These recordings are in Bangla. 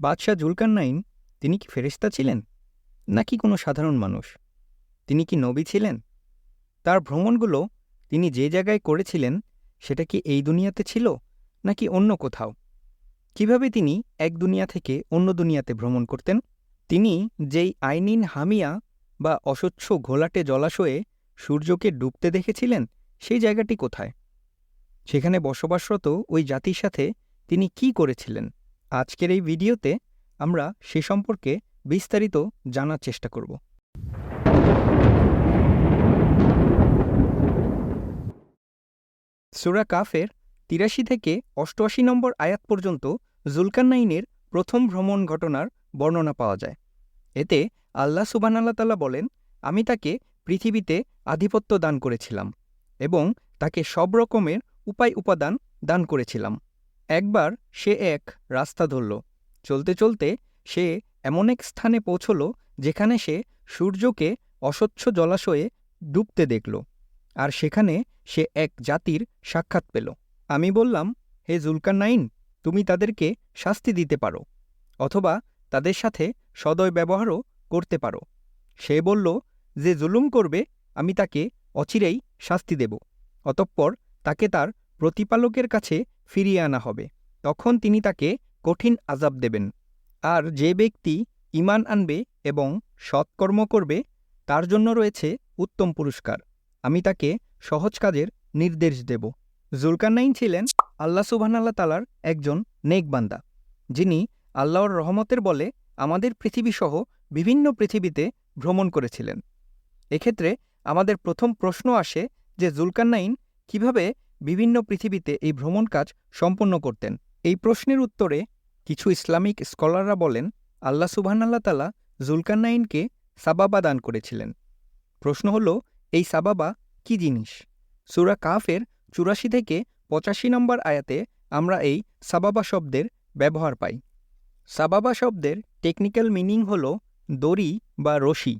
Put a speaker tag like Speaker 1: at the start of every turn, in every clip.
Speaker 1: বাদশাহ জুলকারনাইন তিনি কি ফেরেশতা ছিলেন? নাকি কোনো সাধারণ মানুষ? তিনি কি নবী ছিলেন? তার ভ্রমণগুলো তিনি যে জায়গায় করেছিলেন, সেটা কি এই দুনিয়াতে ছিল, নাকি অন্য কোথাও? কীভাবে তিনি এক দুনিয়া থেকে অন্য দুনিয়াতে ভ্রমণ করতেন? তিনি যেই আইনিন হামিয়া বা অস্বচ্ছ ঘোলাটে জলাশয়ে সূর্যকে ডুবতে দেখেছিলেন, সেই জায়গাটি কোথায়? সেখানে বসবাসরত ওই জাতির সাথে তিনি কি করেছিলেন? আজকের এই ভিডিওতে আমরা সে সম্পর্কে বিস্তারিত জানার চেষ্টা করব। সুরা কাফের তিরাশি থেকে অষ্টআশি নম্বর আয়াত পর্যন্ত জুলকান্নাইনের প্রথম ভ্রমণ ঘটনার বর্ণনা পাওয়া যায়। এতে আল্লাহ সুবানাল্লাহ তাল্লাহ বলেন, আমি তাকে পৃথিবীতে আধিপত্য দান করেছিলাম এবং তাকে সব রকমের উপায় উপাদান দান করেছিলাম। একবার সে এক রাস্তা ধরল। চলতে চলতে সে এমন এক স্থানে পৌঁছল যেখানে সে সূর্যকে অস্বচ্ছ জলাশয়ে ডুবতে দেখল আর সেখানে সে এক জাতির সাক্ষাৎ পেল। আমি বললাম, হে জুলকান্নাইন তুমি তাদেরকে শাস্তি দিতে পারো অথবা তাদের সাথে সদয় ব্যবহারও করতে পারো। সে বলল, যে জুলুম করবে, আমি তাকে অচিরেই শাস্তি দেব। অতঃপর তাকে তার প্রতিপালকের কাছে ফিরিয়ে আনা হবে। তখন তিনি তাকে কঠিন আজাব দেবেন। আর যে ব্যক্তি ইমান আনবে এবং সৎকর্ম করবে, তার জন্য রয়েছে উত্তম পুরস্কার। আমি তাকে সহজ কাজের নির্দেশ দেব। জুলকান্নাইন ছিলেন আল্লাহ তালার একজন নেকবান্দা যিনি আল্লাহর রহমতের বলে আমাদের পৃথিবীসহ বিভিন্ন পৃথিবীতে ভ্রমণ করেছিলেন। এক্ষেত্রে আমাদের প্রথম প্রশ্ন আসে যে জুলকান্নাইন কীভাবে বিভিন্ন পৃথিবীতে এই ভ্রমণ কাজ সম্পন্ন করতেন। এই প্রশ্নের উত্তরে কিছু ইসলামিক স্কলাররা বলেন, আল্লাহ সুবহানাল্লাহ তালা জুলকান্নাইনকে সাবাবা দান করেছিলেন। প্রশ্ন হল, এই সাবাবা কি জিনিস? সুরা কাফের চুরাশি থেকে পঁচাশি নম্বর আয়াতে আমরা এই সাবাবা শব্দের ব্যবহার পাই। সাবাবা শব্দের টেকনিক্যাল মিনিং হল দড়ি বা রশি,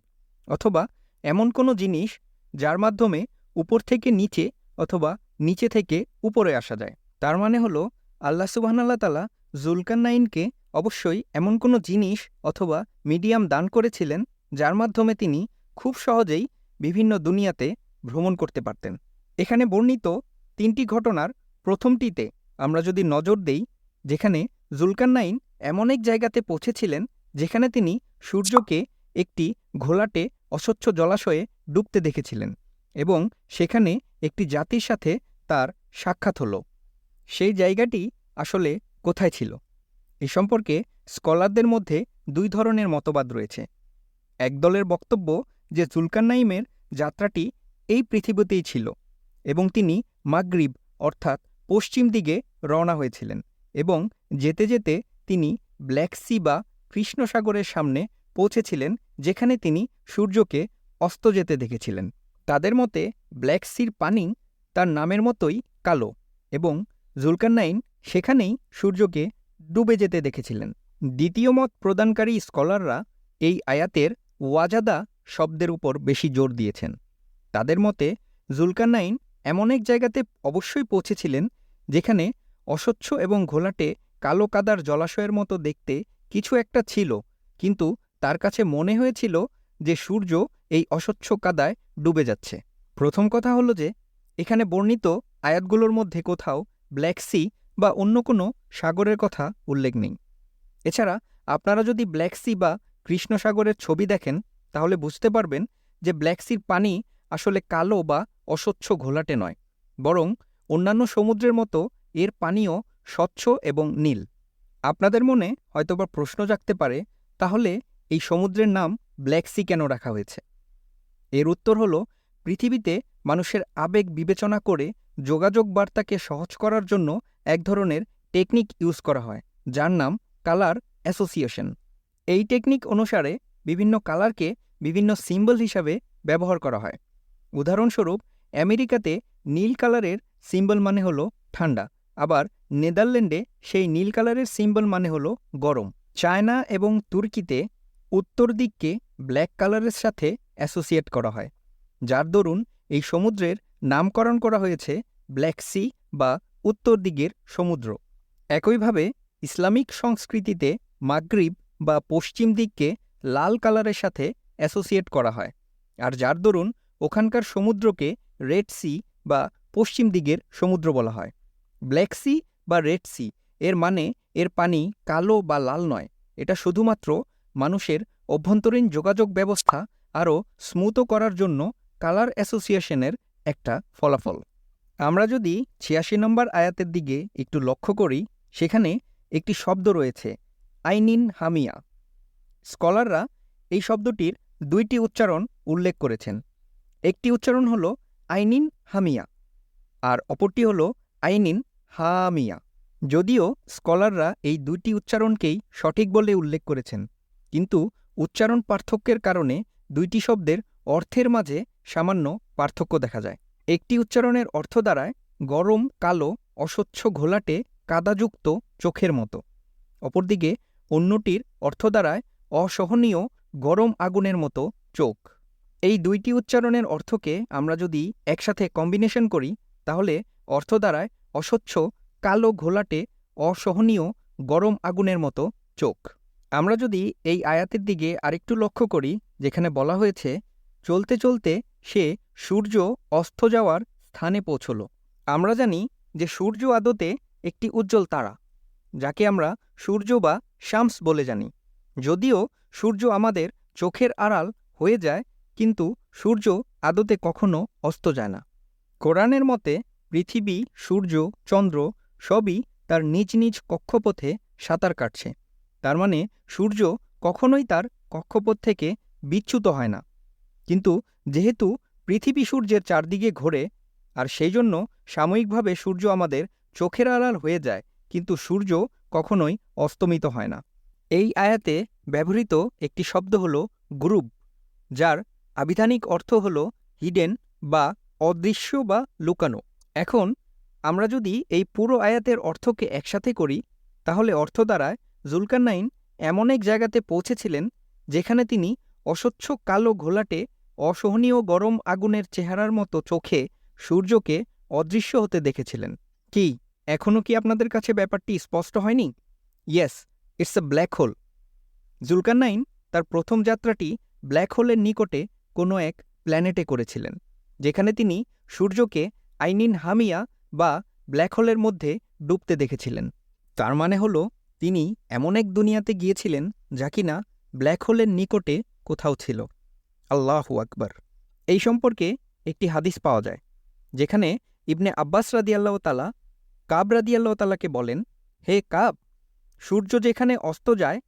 Speaker 1: অথবা এমন কোনো জিনিস যার মাধ্যমে উপর থেকে নিচে অথবা নিচে থেকে উপরে আসা যায়। তার মানে হল, আল্লাহ সুবাহান্লাহ তালা জুলকান্নাইনকে অবশ্যই এমন কোনো জিনিস অথবা মিডিয়াম দান করেছিলেন যার মাধ্যমে তিনি খুব সহজেই বিভিন্ন দুনিয়াতে ভ্রমণ করতে পারতেন। এখানে বর্ণিত তিনটি ঘটনার প্রথমটিতে আমরা যদি নজর দেই, যেখানে জুলকান্নাইন এমন এক জায়গাতে পৌঁছেছিলেন যেখানে তিনি সূর্যকে একটি ঘোলাটে অস্বচ্ছ জলাশয়ে ডুবতে দেখেছিলেন এবং সেখানে একটি জাতির সাথে তার সাক্ষাৎ হল। সেই জায়গাটি আসলে কোথায় ছিল? এ সম্পর্কে স্কলারদের মধ্যে দুই ধরনের মতবাদ রয়েছে। একদলের বক্তব্য যে জুলকান্নাইমের যাত্রাটি এই পৃথিবীতেই ছিল এবং তিনি মাগরিব অর্থাৎ পশ্চিম দিকে রওনা হয়েছিলেন এবং যেতে যেতে তিনি ব্ল্যাক সি বা কৃষ্ণসাগরের সামনে পৌঁছেছিলেন যেখানে তিনি সূর্যকে অস্ত যেতে দেখেছিলেন। তাদের মতে ব্ল্যাক সির পানি তার নামের মতোই কালো এবং জুলকান্নাইন সেখানেই সূর্যকে ডুবে যেতে দেখেছিলেন। দ্বিতীয় মত প্রদানকারী স্কলাররা এই আয়াতের ওয়াজাদা শব্দের উপর বেশি জোর দিয়েছেন। তাদের মতে জুলকান্নাইন এমন এক জায়গাতে অবশ্যই পৌঁছেছিলেন যেখানে অস্বচ্ছ এবং ঘোলাটে কালো কাদার জলাশয়ের মতো দেখতে কিছু একটা ছিল, কিন্তু তার কাছে মনে হয়েছিল যে সূর্য এই অস্বচ্ছ কাদায় ডুবে যাচ্ছে। প্রথম কথা হলো যে এখানে বর্ণিত আয়াতগুলোর মধ্যে কোথাও ব্ল্যাক সি বা অন্য কোনো সাগরের কথা উল্লেখ নেই। এছাড়া আপনারা যদি ব্ল্যাক সি বা কৃষ্ণসাগরের ছবি দেখেন, তাহলে বুঝতে পারবেন যে ব্ল্যাক সির পানি আসলে কালো বা অস্বচ্ছ ঘোলাটে নয়, বরং অন্যান্য সমুদ্রের মতো এর পানিও স্বচ্ছ এবং নীল। আপনাদের মনে হয়তোবা প্রশ্ন জাগতে পারে, তাহলে এই সমুদ্রের নাম ব্ল্যাক সি কেন রাখা হয়েছে? এর উত্তর হল পৃথিবীতে মানুষের আবেগ বিবেচনা করে যোগাযোগ বার্তাকে সহজ করার জন্য এক ধরনের টেকনিক ইউজ করা হয়, যার নাম কালার অ্যাসোসিয়েশন। এই টেকনিক অনুসারে বিভিন্ন কালারকে বিভিন্ন সিম্বল হিসাবে ব্যবহার করা হয়। উদাহরণস্বরূপ, আমেরিকাতে নীল কালারের সিম্বল মানে হল ঠান্ডা, আবার নেদারল্যান্ডে সেই নীল কালারের সিম্বল মানে হল গরম। চায়না এবং তুর্কিতে উত্তর দিককে ব্ল্যাক কালারের সাথে অ্যাসোসিয়েট করা হয়। যার দরুন এই সমুদ্রের নামকরণ করা হয়েছে ব্ল্যাক সি বা উত্তর দিকের সমুদ্র। একইভাবে ইসলামিক সংস্কৃতিতে মাগরিব বা পশ্চিম দিককে লাল কালারের সাথে অ্যাসোসিয়েট করা হয়, আর যার দরুন ওখানকার সমুদ্রকে রেড সি বা পশ্চিম দিকের সমুদ্র বলা হয়। ব্ল্যাক সি বা রেড সি এর মানে এর পানি কালো বা লাল নয়, এটা শুধুমাত্র মানুষের অভ্যন্তরীণ যোগাযোগ ব্যবস্থা আরও স্মুথও করার জন্য কালার অ্যাসোসিয়েশনের একটা ফলাফল। আমরা যদি ছিয়াশি নম্বর আয়াতের দিকে একটু লক্ষ্য করি, সেখানে একটি শব্দ রয়েছে, আইনিন হামিয়া। স্কলাররা এই শব্দটির দুইটি উচ্চারণ উল্লেখ করেছেন। একটি উচ্চারণ হল আইনিন হামিয়া, আর অপরটি হল আইনিন হামিয়া। যদিও স্কলাররা এই দুইটি উচ্চারণকেই সঠিক বলে উল্লেখ করেছেন, কিন্তু উচ্চারণ পার্থক্যের কারণে দুইটি শব্দের অর্থের মাঝে সামান্য পার্থক্য দেখা যায়। একটি উচ্চারণের অর্থ দ্বারায় গরম, কালো, অস্বচ্ছ ঘোলাটে কাদাযুক্ত চোখের মতো। অপরদিকে অন্যটির অর্থ দ্বারায় অসহনীয় গরম আগুনের মতো চোখ। এই দুইটি উচ্চারণের অর্থকে আমরা যদি একসাথে কম্বিনেশন করি, তাহলে অর্থ দ্বারায় অস্বচ্ছ, কালো, ঘোলাটে, অসহনীয় গরম আগুনের মতো চোখ। আমরা যদি এই আয়াতের দিকে আরেকটু লক্ষ্য করি, যেখানে বলা হয়েছে চলতে চলতে সে সূর্য অস্ত যাওয়ার স্থানে পৌঁছল। আমরা জানি যে সূর্য আদতে একটি উজ্জ্বল তারা, যাকে আমরা সূর্য বা শামস বলে জানি। যদিও সূর্য আমাদের চোখের আড়াল হয়ে যায়, কিন্তু সূর্য আদতে কখনো অস্ত যায় না। কোরআনের মতে, পৃথিবী, সূর্য, চন্দ্র সবই তার নিজ নিজ কক্ষপথে সাঁতার কাটছে। তার মানে সূর্য কখনোই তার কক্ষপথ থেকে বিচ্যুত হয় না। কিন্তু যেহেতু পৃথিবী সূর্যের চারদিকে ঘোরে, আর সেই জন্য সাময়িকভাবে সূর্য আমাদের চোখের আড়াল হয়ে যায়, কিন্তু সূর্য কখনোই অস্তমিত হয় না। এই আয়াতে ব্যবহৃত একটি শব্দ হল গ্রুপ যার আবিধানিক অর্থ হল হিডেন বা অদৃশ্য বা লুকানো। এখন আমরা যদি এই পুরো আয়াতের অর্থকে একসাথে করি, তাহলে অর্থ দ্বারায় জুলকারনাইন এমন এক জায়গাতে পৌঁছেছিলেন, যেখানে তিনি অস্বচ্ছ কালো ঘোলাটে, অসহনীয় গরম আগুনের চেহারার মতো চোখে সূর্যকে অদৃশ্য হতে দেখেছিলেন। কি এখনও কি আপনাদের কাছে ব্যাপারটি স্পষ্ট হয়নি? Yes, it's a black hole. Zulkarnain তার প্রথম যাত্রাটি ব্ল্যাক হোলের নিকটে কোনো এক প্ল্যানেটে করেছিলেন, যেখানে তিনি সূর্যকে আইনিন হামিয়া বা ব্ল্যাক হোলের মধ্যে ডুবতে দেখেছিলেন। তার মানে হল, তিনি এমন এক দুনিয়াতে গিয়েছিলেন যা কিনা ব্ল্যাক হোলের নিকটে কোথাও ছিল। আল্লাহু আকবার। এই সম্পর্কে একটি হাদিস পাওয়া যায়, যেখানে ইবনে আব্বাস রাদিয়াল্লাহ তালা কাব রাদিয়াল্লাহ তালাকে বলেন, হে কাব, সূর্য যেখানে অস্ত যায়,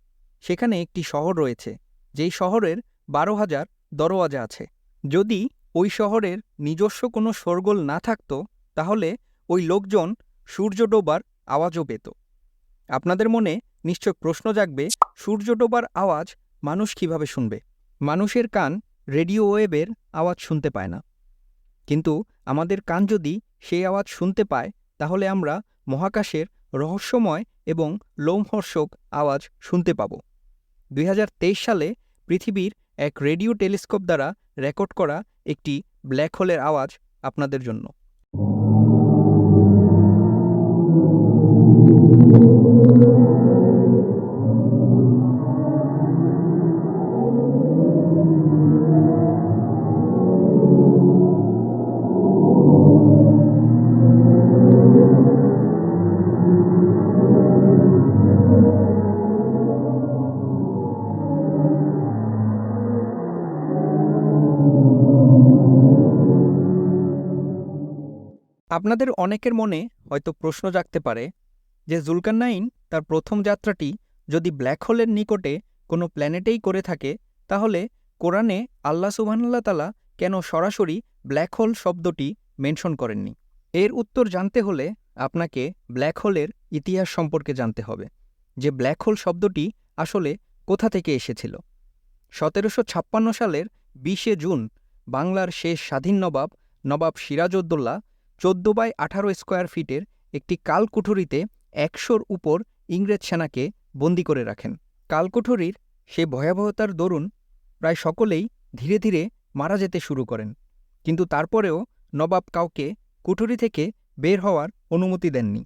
Speaker 1: সেখানে একটি শহর রয়েছে, যেই শহরের বারো হাজার দরওয়াজা আছে। যদি ওই শহরের নিজস্ব কোনো শোরগোল না থাকত, তাহলে ওই লোকজন সূর্য ডোবার আওয়াজও পেত। আপনাদের মনে নিশ্চয় প্রশ্ন জাগবে, সূর্য ডোবার আওয়াজ মানুষ কীভাবে শুনবে? মানুষের কান রেডিও ওয়েবের আওয়াজ শুনতে পায় না। কিন্তু আমাদের কান যদি সেই আওয়াজ শুনতে পায়, তাহলে আমরা মহাকাশের রহস্যময় এবং লোমহর্ষক আওয়াজ শুনতে পাব। দুই সালে পৃথিবীর এক রেডিও টেলিস্কোপ দ্বারা রেকর্ড করা একটি ব্ল্যাক হোলের আওয়াজ আপনাদের জন্য। আপনাদের অনেকের মনে হয়তো প্রশ্ন জাগতে পারে যে জুলকারনাইন তার প্রথম যাত্রাটি যদি ব্ল্যাক হোলের নিকটে কোনো প্ল্যানেটেই করে থাকে, তাহলে কোরআনে আল্লাহ সুবহানাল্লাহ তালা কেন সরাসরি ব্ল্যাক হোল শব্দটি মেনশন করেননি? এর উত্তর জানতে হলে আপনাকে ব্ল্যাক হোলের ইতিহাস সম্পর্কে জানতে হবে, যে ব্ল্যাক হোল শব্দটি আসলে কোথা থেকে এসেছিল। সতেরোশো ছাপ্পান্ন সালের বিশে জুন বাংলার শেষ স্বাধীন নবাব নবাব সিরাজউদ্দৌলা চোদ্দ বাই আঠারো স্কোয়ার ফিটের একটি কালকুঠুরিতে একশোর উপর ইংরেজ সেনাকে বন্দি করে রাখেন। কালকুঠুরির সে ভয়াবহতার দরুন প্রায় সকলেই ধীরে ধীরে মারা যেতে শুরু করেন। কিন্তু তারপরেও নবাব কাউকে কুঠুরি থেকে বের হওয়ার অনুমতি দেননি।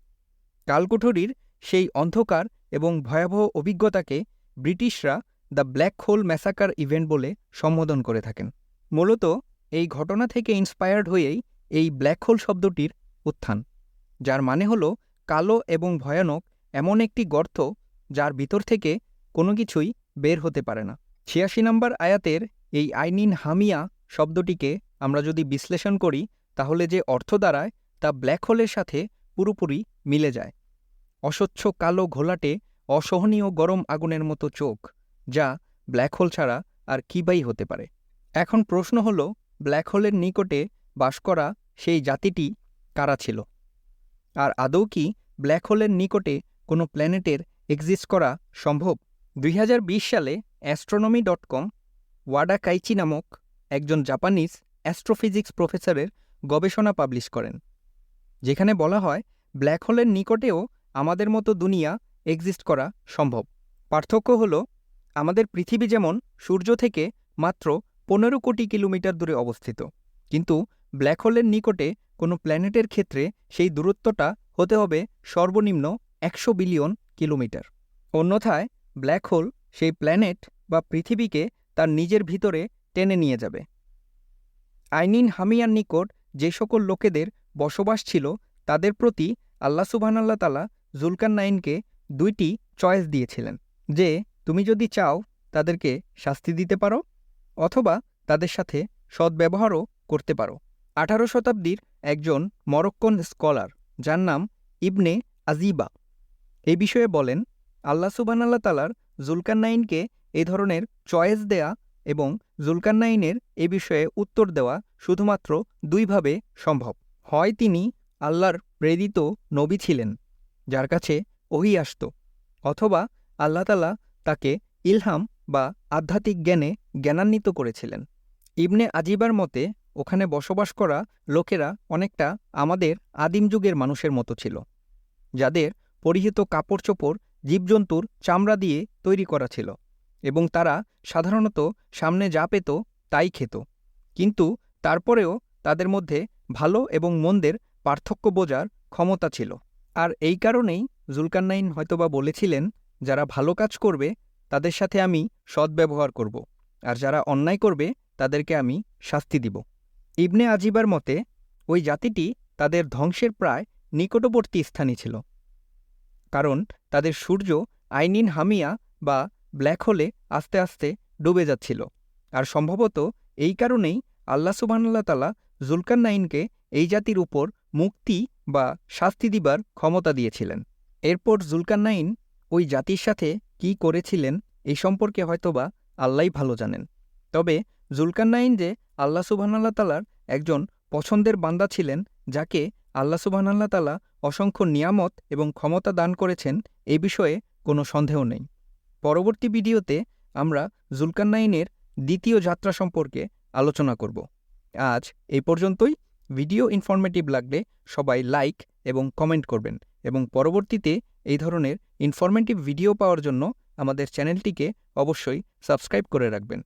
Speaker 1: কালকুঠুরির সেই অন্ধকার এবং ভয়াবহ অভিজ্ঞতাকে ব্রিটিশরা the black hole massacre event বলে সম্বোধন করে থাকেন। মূলত এই ঘটনা থেকে ইন্সপায়ার্ড হয়েই এই ব্ল্যাক হোল শব্দটির উত্থান, যার মানে হল কালো এবং ভয়ানক এমন একটি গর্ত যার ভিতর থেকে কোনো কিছুই বের হতে পারে না। ছিয়াশি নম্বর আয়াতের এই আইনিন হামিয়া শব্দটিকে আমরা যদি বিশ্লেষণ করি, তাহলে যে অর্থ দাঁড়ায় তা ব্ল্যাক হোলের সাথে পুরোপুরি মিলে যায়। অস্বচ্ছ কালো ঘোলাটে, অসহনীয় গরম আগুনের মতো চোখ, যা ব্ল্যাক হোল ছাড়া আর কিবাই হতে পারে? এখন প্রশ্ন হল ব্ল্যাক হোলের নিকটে বাস করা সেই জাতিটি কারা ছিল? আর আদৌ কি ব্ল্যাক হোলের নিকটে কোনো প্ল্যানেটের এক্সিস্ট করা সম্ভব? দুই হাজার বিশ সালে অ্যাস্ট্রোনমি ডট কম ওয়াডা কাইচি নামক একজন জাপানিজ অ্যাস্ট্রোফিজিক্স প্রফেসরের গবেষণা পাবলিশ করেন, যেখানে বলা হয় ব্ল্যাক হোলের নিকটেও আমাদের মতো দুনিয়া এক্সিস্ট করা সম্ভব। পার্থক্য হল, আমাদের পৃথিবী যেমন সূর্য থেকে মাত্র পনেরো কোটি কিলোমিটার দূরে অবস্থিত, কিন্তু ব্ল্যাক হোলের নিকটে কোনো প্ল্যানেটের ক্ষেত্রে সেই দূরত্বটা হতে হবে সর্বনিম্ন একশো বিলিয়ন কিলোমিটার। অন্যথায় ব্ল্যাক হোল সেই প্ল্যানেট বা পৃথিবীকে তার নিজের ভিতরে টেনে নিয়ে যাবে। আইনিন হামিয়ার নিকট যে সকল লোকেদের বসবাস ছিল, তাদের প্রতি আল্লাহ সুবহানাল্লাহ তালা জুলকান নাইনকে দুইটি চয়েস দিয়েছিলেন, যে তুমি যদি চাও তাদেরকে শাস্তি দিতে পারো অথবা তাদের সাথে সদ্ব্যবহারও করতে পারো। আঠারো শতাব্দীর একজন মরক্কন স্কলার, যার নাম ইবনে আজিবা। এই বিষয়ে বলেন, আল্লাহ সুবহানাল্লাহ তালার জুলকান্নাইনকে এ ধরনের চয়েস দেয়া এবং জুলকান্নাইনের এ বিষয়ে উত্তর দেওয়া শুধুমাত্র দুইভাবে সম্ভব। হয় তিনি আল্লাহর প্রেরিত নবী ছিলেন, যার কাছে ওহি আসত, অথবা আল্লাহ তালা তাকে ইলহাম বা আধ্যাত্মিক জ্ঞানে জ্ঞানান্বিত করেছিলেন। ইবনে আজিবার মতে ওখানে বসবাস করা লোকেরা অনেকটা আমাদের আদিম যুগের মানুষের মতো ছিল, যাদের পরিহিত কাপড় চোপড় জীবজন্তুর চামড়া দিয়ে তৈরি করা ছিল এবং তারা সাধারণত সামনে যা পেত তাই খেত। কিন্তু তারপরেও তাদের মধ্যে ভালো এবং মন্দের পার্থক্য বোঝার ক্ষমতা ছিল। আর এই কারণেই জুলকান্নাইন হয়তোবা বলেছিলেন, যারা ভালো কাজ করবে, তাদের সাথে আমি সদ্ব্যবহার করব, আর যারা অন্যায় করবে, তাদেরকে আমি শাস্তি দিব। ইবনে আজিবার মতে, ওই জাতিটি তাদের ধ্বংসের প্রায় নিকটবর্তী স্থানে ছিল। কারণ তাদের সূর্য আইনিন হামিয়া বা ব্ল্যাক হোলে আস্তে আস্তে ডুবে যাচ্ছিল। আর সম্ভবত এই কারণেই আল্লাহ সুবাহান্লাহ তালা জুলকান্নাইনকে এই জাতির উপর মুক্তি বা শাস্তি দিবার ক্ষমতা দিয়েছিলেন। এরপর জুলকান্নাইন ওই জাতির সাথে কি করেছিলেন এই সম্পর্কে হয়তোবা আল্লাহ ভালো জানেন। তবে জুলকান্নাইন যে আল্লাহ সুবাহান্লাহ তালার একজন পছন্দের বান্দা ছিলেন, যাকে আল্লাহ সুবাহান্লাহ তালা অসংখ্য নিয়ামত এবং ক্ষমতা দান করেছেন এ বিষয়ে কোনো সন্দেহ নেই। পরবর্তী ভিডিওতে আমরা জুলকান্নাইনের দ্বিতীয় যাত্রা সম্পর্কে আলোচনা করব। আজ এই পর্যন্তই। ভিডিও ইনফরমেটিভ লাগলে সবাই লাইক এবং কমেন্ট করবেন এবং পরবর্তীতে এই ধরনের ইনফরমেটিভ ভিডিও পাওয়ার জন্য আমাদের চ্যানেলটিকে অবশ্যই সাবস্ক্রাইব করে রাখবেন।